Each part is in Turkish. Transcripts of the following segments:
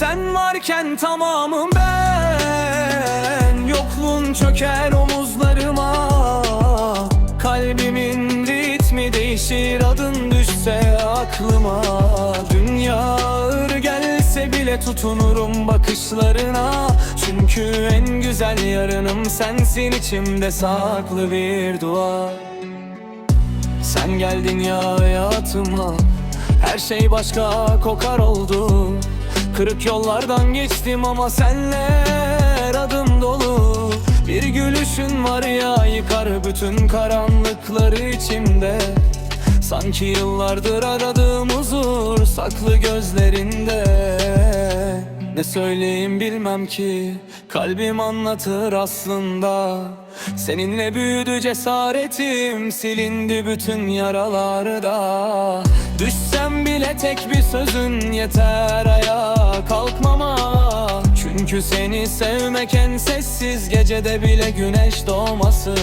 Sen varken tamamım ben. Yokluğun çöker omuzlarıma. Kalbimin ritmi değişir adın düşse aklıma. Dünya ağır gelse bile tutunurum bakışlarına. Çünkü en güzel yarınım sensin içimde saklı bir dua Sen geldin ya hayatıma. Her şey başka kokar oldu Kırık yollardan geçtim ama senle adım dolu. Bir gülüşün var ya yıkar bütün karanlıkları içimde. Sanki yıllardır aradığım huzur saklı gözlerinde. Ne söyleyeyim bilmem ki kalbim anlatır aslında. Seninle büyüdü cesaretim silindi bütün yaralarda. Düşsem bile tek bir sözün yeter ayağa Çünkü seni sevmek en sessiz gecede bile güneş doğması.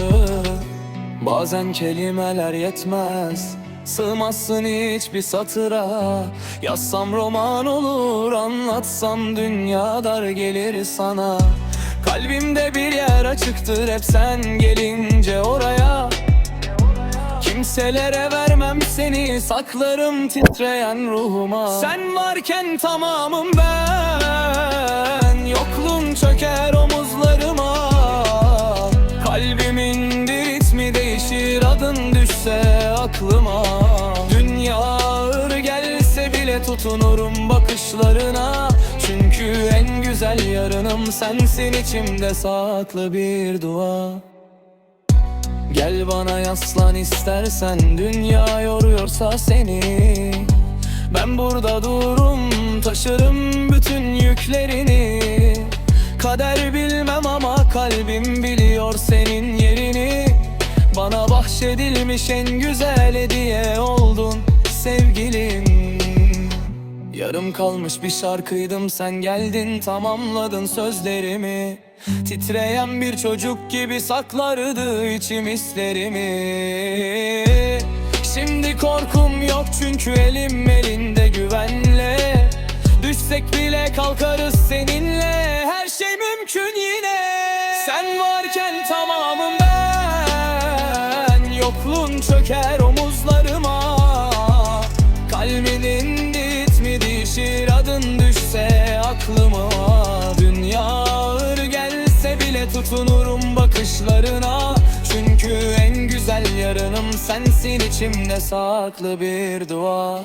Bazen kelimeler yetmez Sığmazsın hiçbir satıra. Yazsam roman olur Anlatsam dünya dar gelir sana. Kalbimde bir yer açıktır Hep sen gelince oraya. Kimselere vermem seni Saklarım titreyen ruhuma. Sen varken tamamım ben çöker omuzlarıma. Kalbimin ritmi değişir Adın düşse aklıma. Dünya ağır gelse bile tutunurum bakışlarına. Çünkü en güzel yarınım sensin içimde saklı bir dua. Gel bana yaslan istersen Dünya yoruyorsa seni. Ben burada dururum Taşırım bütün yüklerini Kader bilmem ama kalbim biliyor senin yerini. Bana bahşedilmiş en güzel hediye oldun sevgilim. Yarım kalmış bir şarkıydım sen geldin tamamladın sözlerimi. Titreyen bir çocuk gibi saklardı içim hislerimi. Şimdi korkum yok çünkü elim elinde güvenle. Düşsek bile kalkarız seninle Sen varken tamamım ben. Yokluğun çöker omuzlarıma. Kalbinin ritmi değişir adın düşse aklıma. Dünya ağır gelse bile tutunurum bakışlarına. Çünkü en güzel yarınım sensin içimde saklı bir dua